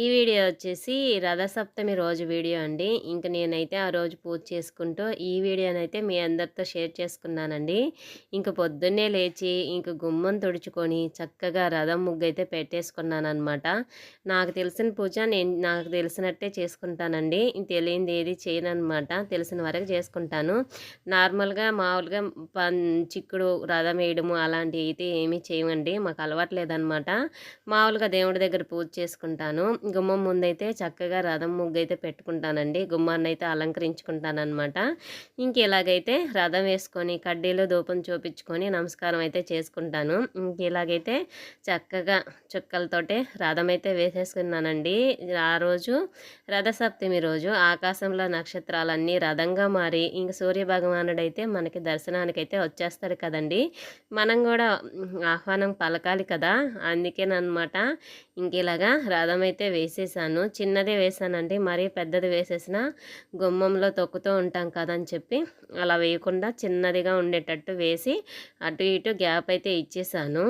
ఈ వీడియో వచ్చేసి రథసప్తమి రోజు వీడియో అండి. ఇంక నేనైతే ఆ రోజు పూజ చేసుకుంటూ ఈ వీడియోనైతే మీ అందరితో షేర్ చేసుకున్నానండి. ఇంక పొద్దున్నే లేచి ఇంక గుమ్మం తుడుచుకొని చక్కగా రథం ముగ్గు అయితే పెట్టేసుకున్నాను అనమాట నాకు తెలిసిన పూజ నేను నాకు తెలిసినట్టే చేసుకుంటానండి. తెలియంది ఏది చేయనమాట తెలిసిన వరకు చేసుకుంటాను. నార్మల్గా మామూలుగా పన్ చిక్కుడు రథం వేయడము అలాంటివి అయితే ఏమీ చేయమండి. మాకు అలవాట్లేదనమాట మామూలుగా దేవుడి దగ్గర పూజ చేసుకుంటాను. గుమ్మం ముందైతే చక్కగా రథం ముగ్గు అయితే పెట్టుకుంటానండి. గుమ్మాన్ని అయితే అలంకరించుకుంటానమాట ఇంక ఇలాగైతే రథం వేసుకొని కడ్డీలు ధూపం చూపించుకొని నమస్కారం అయితే చేసుకుంటాను. ఇంక ఇలాగైతే చక్కగా చుక్కలతోటే రథం అయితే వేసేసుకున్నానండి. ఆ రోజు రథసప్తమి రోజు ఆకాశంలో నక్షత్రాలన్నీ రథంగా మారి ఇంక సూర్య భగవానుడు అయితే మనకి దర్శనానికి అయితే వచ్చేస్తాడు కదండి. మనం కూడా ఆహ్వానం పలకాలి కదా. అందుకేనమాట ఇంక ఇలాగా రథం అయితే వేసేసాను. చిన్నదే వేసానండి. మరీ పెద్దది వేసేసిన గుమ్మంలో తొక్కుతూ ఉంటాం కదని చెప్పి అలా వేయకుండా చిన్నదిగా ఉండేటట్టు వేసి అటు ఇటు గ్యాప్ అయితే ఇచ్చేసాను.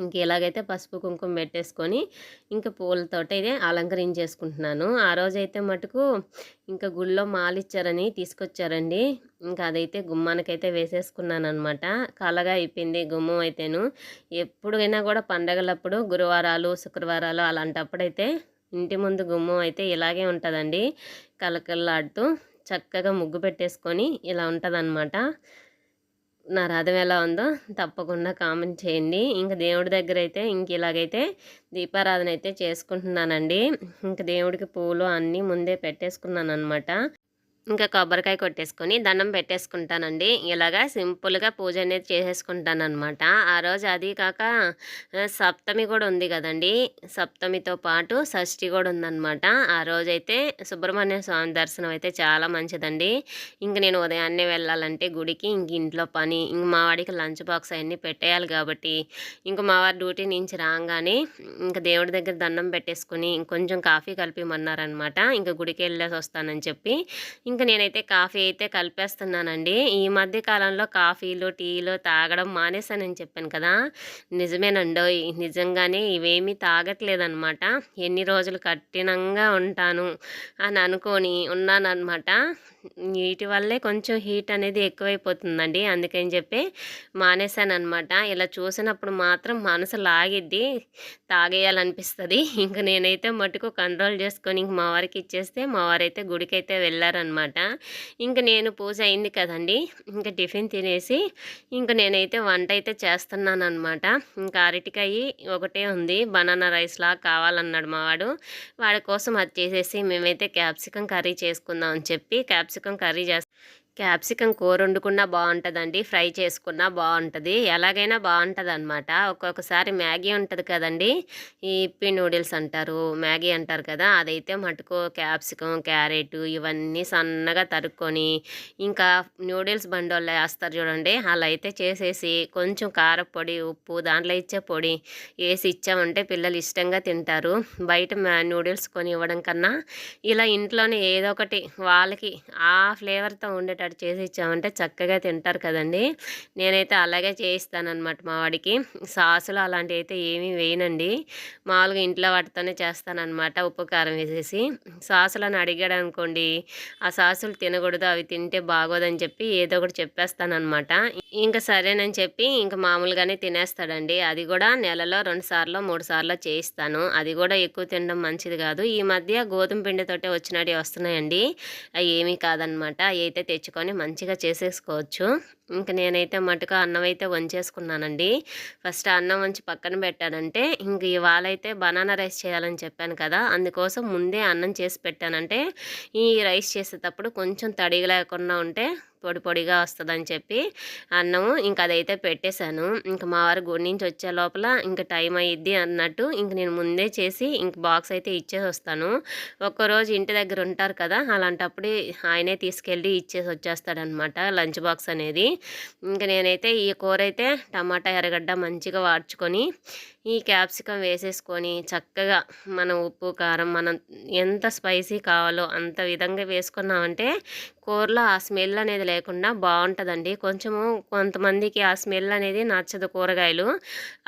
ఇంక ఇలాగైతే పసుపు కుంకుమ పెట్టేసుకొని ఇంకా పూలతోట ఇదే అలంకరించేసుకుంటున్నాను. ఆ రోజైతే మటుకు ఇంకా గుళ్ళో మాలిచ్చారని తీసుకొచ్చారండి. ఇంకా అదైతే గుమ్మానికైతే వేసేసుకున్నాను అనమాట కలగా అయిపోయింది గుమ్మం అయితేను. ఎప్పుడైనా కూడా పండగలప్పుడు గురువారాలు శుక్రవారాలు అలాంటప్పుడైతే ఇంటి ముందు గుమ్మం అయితే ఇలాగే ఉంటుందండి. కలకల్లాడుతూ చక్కగా ముగ్గు పెట్టేసుకొని ఇలా ఉంటుంది నా రథం ఎలా ఉందో తప్పకుండా కామెంట్ చేయండి. ఇంకా దేవుడి దగ్గర అయితే ఇంక ఇలాగైతే దీపారాధన అయితే చేసుకుంటున్నానండి. ఇంక దేవుడికి పూలు అన్నీ ముందే పెట్టేసుకున్నాను అనమాట ఇంకా కొబ్బరికాయ కొట్టేసుకొని దండం పెట్టేసుకుంటానండి. ఇలాగా సింపుల్గా పూజ అనేది చేసేసుకుంటాను అనమాట ఆ రోజు అది కాక సప్తమి కూడా ఉంది కదండి. సప్తమితో పాటు షష్ఠి కూడా ఉందన్నమాట. ఆ రోజైతే సుబ్రహ్మణ్య స్వామి దర్శనం అయితే చాలా మంచిదండి. ఇంక నేను ఉదయాన్నే వెళ్ళాలంటే గుడికి ఇంక ఇంట్లో పని ఇంక మా వాడికి లంచ్ బాక్స్ అవన్నీ పెట్టేయాలి కాబట్టి ఇంక మా వారి డ్యూటీ నుంచి రాగానే ఇంక దేవుడి దగ్గర దండం పెట్టేసుకుని ఇంకొంచెం కాఫీ కలిపిమన్నారనమాట ఇంక గుడికి వెళ్ళేసి వస్తానని చెప్పి ఇంక ఇంకా నేనైతే కాఫీ అయితే కలిపేస్తున్నానండి. ఈ మధ్య కాలంలో కాఫీలు టీలు తాగడం మానేసానని చెప్పాను కదా! నిజమేనండో నిజంగానే ఇవేమీ తాగట్లేదనమాట ఎన్ని రోజులు కఠినంగా ఉంటాను అని అనుకొని ఉన్నానమాట వీటి వల్లే కొంచెం హీట్ అనేది ఎక్కువైపోతుందండి. అందుకని చెప్పి మానేశానమాట ఇలా చూసినప్పుడు మాత్రం మనసు లాగిద్ది తాగేయాలనిపిస్తుంది. ఇంక నేనైతే మటుకు కంట్రోల్ చేసుకొని ఇంక మా వారికి ఇచ్చేస్తే మా వారైతే గుడికైతే వెళ్ళారనమాట అనమాట ఇంక నేను పూజ అయింది కదండి. ఇంకా టిఫిన్ తినేసి ఇంక నేనైతే వంట అయితే చేస్తున్నాను అనమాట ఇంకా అరటికాయ ఒకటే ఉంది. బనానా రైస్ లాగా కావాలన్నాడు మా వాడు. వాడి కోసం అది చేసేసి మేమైతే క్యాప్సికం కర్రీ చేసుకుందాం అని చెప్పి క్యాప్సికం కర్రీ చేస్తాం క్యాప్సికం కూర వండుకున్నా బాగుంటుందండి ఫ్రై చేసుకున్నా బాగుంటుంది ఎలాగైనా బాగుంటుంది అనమాట ఒక్కొక్కసారి మ్యాగీ ఉంటుంది కదండి. ఈ ఇప్పి నూడిల్స్ అంటారు మ్యాగీ అంటారు కదా అదైతే మటుకు క్యాప్సికం క్యారెట్ ఇవన్నీ సన్నగా తరుక్కొని ఇంకా నూడిల్స్ బండోళ్ళు వేస్తారు చూడండి. అలా అయితే చేసేసి కొంచెం కారపొడి ఉప్పు దాంట్లో ఇచ్చే పొడి వేసి ఇచ్చామంటే పిల్లలు ఇష్టంగా తింటారు. బయట నూడిల్స్ కొని ఇవ్వడం కన్నా ఇలా ఇంట్లోనే ఏదో ఒకటి వాళ్ళకి ఆ ఫ్లేవర్తో ఉండేటట్టు అటు చేసి ఇచ్చామంటే చక్కగా తింటారు కదండి. నేనైతే అలాగే చేయిస్తానమాట మా వాడికి. సాసులు అలాంటివి అయితే ఏమీ వేయనండి. మామూలుగా ఇంట్లో వాటితోనే చేస్తానన్నమాట ఉప్పు కారం వేసేసి. సాసులను అడిగాడు అనుకోండి ఆ సాసులు తినకూడదు అవి తింటే బాగోదని చెప్పి ఏదో ఒకటి చెప్పేస్తానమాట ఇంకా సరేనని చెప్పి ఇంకా మామూలుగానే తినేస్తాడండి. అది కూడా నెలలో రెండు సార్లు మూడు సార్లు చేయిస్తాను. అది కూడా ఎక్కువ తినడం మంచిది కాదు. ఈ మధ్య గోధుమ పిండితోటే వచ్చినవి వస్తున్నాయండి. అవి ఏమీ కాదనమాట అవి అయితే తెచ్చుకో పెట్టుకొని మంచిగా చేసేసుకోవచ్చు. ఇంక నేనైతే మటుకు అన్నం అయితే వంచేసుకున్నానండి. ఫస్ట్ అన్నం వంచి పక్కన పెట్టానంటే ఇంక ఇవాళ అయితే బనానా రైస్ చేయాలని చెప్పాను కదా అందుకోసం ముందే అన్నం చేసి పెట్టానంటే ఈ రైస్ చేసేటప్పుడు కొంచెం తడిగి లేకుండా ఉంటే పొడి పొడిగా వస్తుందని చెప్పి అన్నము. ఇంక అదైతే పెట్టేశాను. ఇంక మా వారు గుడి నుంచి వచ్చే లోపల ఇంక టైం అయ్యిద్ది అన్నట్టు ఇంక నేను ముందే చేసి ఇంక బాక్స్ అయితే ఇచ్చేసి వస్తాను ఒక్కరోజు ఇంటి దగ్గర ఉంటారు కదా అలాంటప్పుడు ఆయనే తీసుకెళ్ళి ఇచ్చేసి వచ్చేస్తాడనమాట లంచ్ బాక్స్ అనేది. ఇంక నేనైతే ఈ కూర అయితే టమాటా ఎర్రగడ్డ మంచిగా వాడ్చుకొని ఈ క్యాప్సికం వేసేసుకొని చక్కగా మన ఉప్పు కారం మనం ఎంత స్పైసీ కావాలో అంత విధంగా వేసుకున్నామంటే కూరలో ఆ స్మెల్ అనేది లేకుండా బాగుంటుందండి. కొంచెము కొంతమందికి ఆ స్మెల్ అనేది నచ్చదు కూరగాయలు.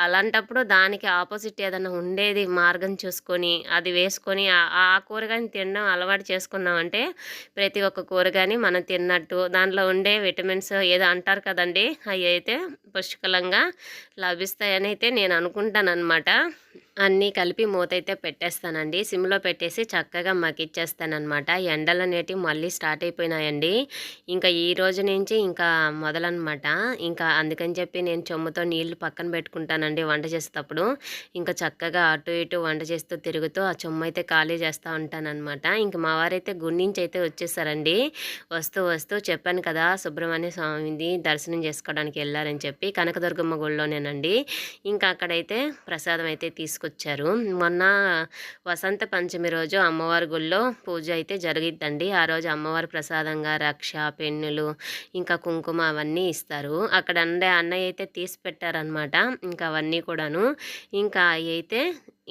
అలాంటప్పుడు దానికి ఆపోజిట్ ఏదైనా ఉండేది మార్గం చూసుకొని అది వేసుకొని ఆ కూరగాయని తినడం అలవాటు చేసుకున్నామంటే ప్రతి ఒక్క కూరగాయని మనం తిన్నట్టు దాంట్లో ఉండే విటమిన్స్ ఏదో అంటారు కదండి అవి అయితే పుష్కలంగా లభిస్తాయని అయితే నేను అనుకుంటాను. అనమాట అన్నీ కలిపి మూతైతే పెట్టేస్తానండి. సిమ్లో పెట్టేసి చక్కగా మకిచ్చేస్తానమాట ఎండలు అనేటివి మళ్ళీ స్టార్ట్ అయిపోయినాయండి. ఇంకా ఈ రోజు నుంచి ఇంకా మొదలనమాట ఇంకా అందుకని చెప్పి నేను చెమ్ముతో నీళ్ళు పక్కన పెట్టుకుంటానండి వంట చేసేటప్పుడు. ఇంకా చక్కగా అటు ఇటు వంట చేస్తూ తిరుగుతూ ఆ చెమ్ము అయితే ఖాళీ చేస్తూ ఉంటానన్నమాట. ఇంకా మా వారైతే గుడి నుంచి అయితే వచ్చేసారండి. వస్తూ వస్తూ చెప్పాను కదా సుబ్రహ్మణ్య స్వామిది దర్శనం చేసుకోవడానికి వెళ్ళారని చెప్పి కనకదుర్గమ్మ గుళ్ళోనేనండి. ఇంకా అక్కడైతే ప్రసాదం అయితే తీసుకు తీసుకొచ్చారు. మొన్న వసంత పంచమి రోజు అమ్మవారి గుళ్ళో పూజ అయితే జరిగిద్దండి. ఆ రోజు అమ్మవారి ప్రసాదంగా రక్ష పెన్నులు ఇంకా కుంకుమ అవన్నీ ఇస్తారు. అక్కడ అండే అన్నయ్య అయితే తీసి పెట్టారనమాట ఇంకా అవన్నీ కూడాను. ఇంకా అయితే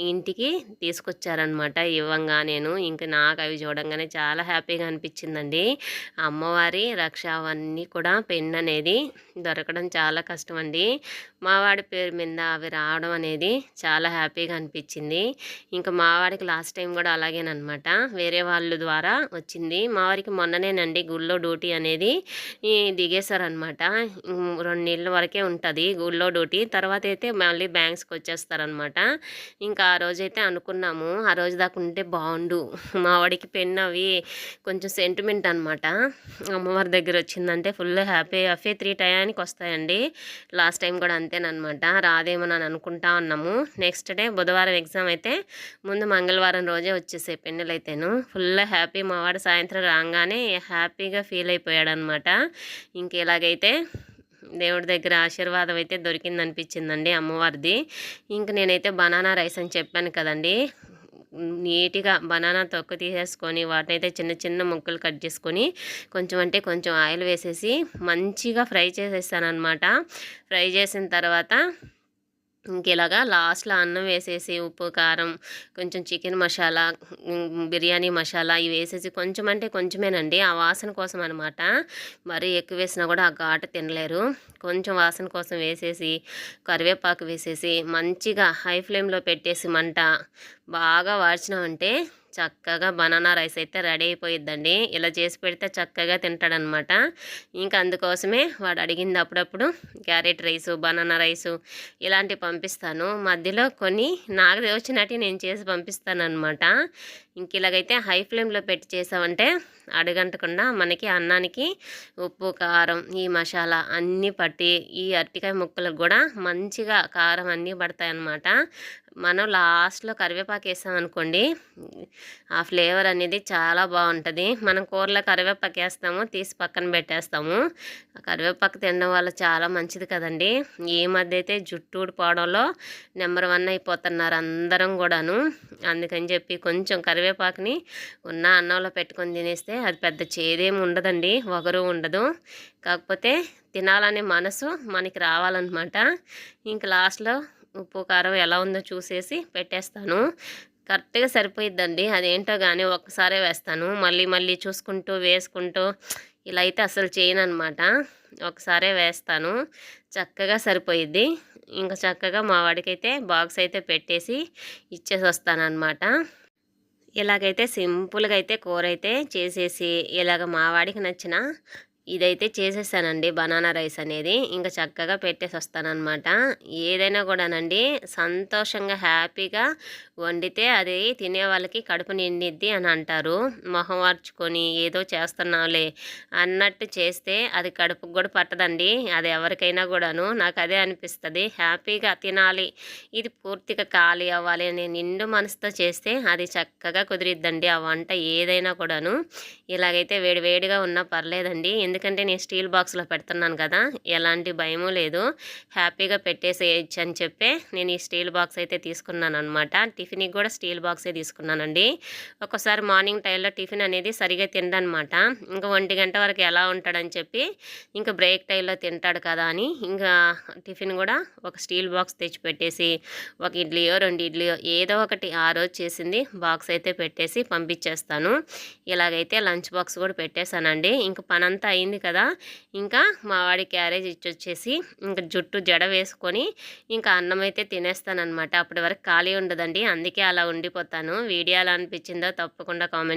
ఇంటికి తీసుకొచ్చారనమాట. ఇవ్వంగా నేను. ఇంక నాకు అవి చూడంగానే చాలా హ్యాపీగా అనిపించిందండి. అమ్మవారి రక్ష అవన్నీ కూడా పెన్ అనేది దొరకడం చాలా కష్టం అండి మావాడి పేరు మీద అవి రావడం అనేది చాలా హ్యాపీగా అనిపించింది. ఇంకా మావాడికి లాస్ట్ టైం కూడా అలాగేనమాట వేరే వాళ్ళ ద్వారా వచ్చింది. మావారికి మొన్ననేనండి గుళ్ళో డ్యూటీ అనేది దిగేశారనమాట. రెండు నెలల వరకే ఉంటుంది గుళ్ళో డ్యూటీ. తర్వాత అయితే మళ్ళీ బ్యాంక్స్కి వచ్చేస్తారనమాట. ఇంకా ఆ రోజైతే అనుకున్నాము. ఆ రోజు దాకా ఉంటే బాగుండు. మా వాడికి పెన్ అవి కొంచెం సెంటిమెంట్ అనమాట అమ్మవారి దగ్గర వచ్చిందంటే ఫుల్ హ్యాపీ హ్యాపీ త్రీ టయానికి వస్తాయండి. లాస్ట్ టైం కూడా అంతేనమాట రాదేమోనని అనుకుంటా ఉన్నాము. నెక్స్ట్ డే బుధవారం ఎగ్జామ్ అయితే ముందు మంగళవారం రోజే వచ్చేసే పెన్నులు అయితేను. ఫుల్ హ్యాపీ మా వాడు సాయంత్రం రాగానే హ్యాపీగా ఫీల్ అయిపోయాడనమాట ఇంకెలాగైతే దేవుడి దగ్గర ఆశీర్వాదం అయితే దొరికింది అనిపించిందండి అమ్మవారిది. ఇంక నేనైతే బనానా రైస్ అని చెప్పాను కదండి. నీట్గా బనానా తొక్క తీసేసుకొని వాటినైతే చిన్న చిన్న ముక్కలు కట్ చేసుకొని కొంచెం అంటే కొంచెం ఆయిల్ వేసేసి మంచిగా ఫ్రై చేసేస్తాను అనమాట ఫ్రై చేసిన తర్వాత ఇంకెలాగా లాస్ట్లో అన్నం వేసేసి ఉప్పు కారం కొంచెం చికెన్ మసాలా బిర్యానీ మసాలా ఇవి వేసేసి కొంచెం అంటే కొంచెమేనండి. ఆ వాసన కోసం అనమాట మరీ ఎక్కువ వేసినా కూడా ఆ ఘాటు తినలేరు. కొంచెం వాసన కోసం వేసేసి కరివేపాకు వేసేసి మంచిగా హై ఫ్లేమ్లో పెట్టేసి మంట బాగా వాడ్చినామంటే చక్కగా బనానా రైస్ అయితే రెడీ అయిపోయిద్దండి. ఇలా చేసి పెడితే చక్కగా తింటాడనమాట. ఇంకా అందుకోసమే వాడు అడిగింది అప్పుడప్పుడు క్యారెట్ రైసు బనానా రైసు ఇలాంటివి పంపిస్తాను. మధ్యలో కొన్ని నాకు వచ్చినట్టు నేను చేసి పంపిస్తాను అనమాట ఇంక ఇలాగైతే హై ఫ్లేమ్లో పెట్టి చేసామంటే అడగంటకుండా మనకి అన్నానికి ఉప్పు కారం ఈ మసాలా అన్నీ పట్టి ఈ అరటికాయ ముక్కలకు కూడా మంచిగా కారం అన్నీ పడతాయి అన్నమాట మనం లాస్ట్లో కరివేపాకు వేసామనుకోండి ఆ ఫ్లేవర్ అనేది చాలా బాగుంటుంది. మనం కూరలో కరివేపాకు వేస్తాము తీసి పక్కన పెట్టేస్తాము. కరివేపాకు తినడం వల్ల చాలా మంచిది కదండి. ఈ మధ్య అయితే జుట్టు ఊడిపోవడంలో నెంబర్ వన్ అయిపోతున్నారు అందరం కూడాను. అందుకని చెప్పి కొంచెం కరివేపాకుని ఉన్న అన్నంలో పెట్టుకొని తినేస్తే అది పెద్ద చేదేమి ఉండదండి ఒకరు ఉండదు. కాకపోతే తినాలనే మనసు మనకి రావాలన్నమాట. ఇంక లాస్ట్లో ఉప్పు కారం ఎలా ఉందో చూసేసి పెట్టేస్తాను. కరెక్ట్గా సరిపోయిద్దండి. అదేంటో కానీ ఒక్కసారే వేస్తాను. మళ్ళీ మళ్ళీ చూసుకుంటూ వేసుకుంటూ ఇలా అయితే అసలు చేయను అనమాట ఒకసారే వేస్తాను. చక్కగా సరిపోయిద్ది. ఇంకా చక్కగా మా వాడికైతే బాక్స్ అయితే పెట్టేసి ఇచ్చేసి వస్తానన్నమాట ఇలాగైతే సింపుల్గా అయితే కూర అయితే చేసేసి ఇలాగ మా వాడికి నచ్చిన ఇదైతే చేసేసానండి బనానా రైస్ అనేది. ఇంకా చక్కగా పెట్టేసి వస్తానమాట ఏదైనా కూడానండి సంతోషంగా హ్యాపీగా వండితే అది తినే వాళ్ళకి కడుపు నిండిద్ది అని అంటారు. మొహం వార్చుకొని ఏదో చేస్తున్నావులే అన్నట్టు చేస్తే అది కడుపుకు కూడా పట్టదండి. అది ఎవరికైనా కూడాను నాకు అదే అనిపిస్తుంది. హ్యాపీగా తినాలి. ఇది పూర్తిగా ఖాళీ అవ్వాలి అని నిండు మనసుతో చేస్తే అది చక్కగా కుదిరిద్దండి. ఆ వంట ఏదైనా కూడాను ఇలాగైతే వేడి వేడిగా ఉన్నా పర్లేదండి. ఎందుకంటే నేను స్టీల్ బాక్స్లో పెడుతున్నాను కదా ఎలాంటి భయము లేదు. హ్యాపీగా పెట్టేసేయచ్చు అని చెప్పే నేను ఈ స్టీల్ బాక్స్ అయితే తీసుకున్నాను అనమాట టిఫిన్కి కూడా స్టీల్ బాక్సే తీసుకున్నానండి. ఒకసారి మార్నింగ్ టైంలో టిఫిన్ అనేది సరిగా తిండనమాట ఇంకా ఒంటి గంట వరకు ఎలా ఉంటాడని చెప్పి ఇంకా బ్రేక్ టైంలో తింటాడు కదా అని ఇంకా టిఫిన్ కూడా ఒక స్టీల్ బాక్స్ తెచ్చి పెట్టేసి ఒక ఇడ్లీయో రెండు ఇడ్లీయో ఏదో ఒకటి ఆ రోజు చేసింది బాక్స్ అయితే పెట్టేసి పంపించేస్తాను. ఇలాగైతే లంచ్ బాక్స్ కూడా పెట్టేశానండి. ఇంకా పనంతా అయింది కదా ఇంకా మా వాడి క్యారేజ్ ఇచ్చొచ్చేసి ఇంకా జుట్టు జడ వేసుకొని ఇంకా అన్నం అయితే తినేస్తానమాట అప్పటి వరకు ఖాళీ ఉండదండి. అందుకే అలా ఉండిపోతాను. వీడియో ఎలా అనిపించిందో తప్పకుండా కామెంట్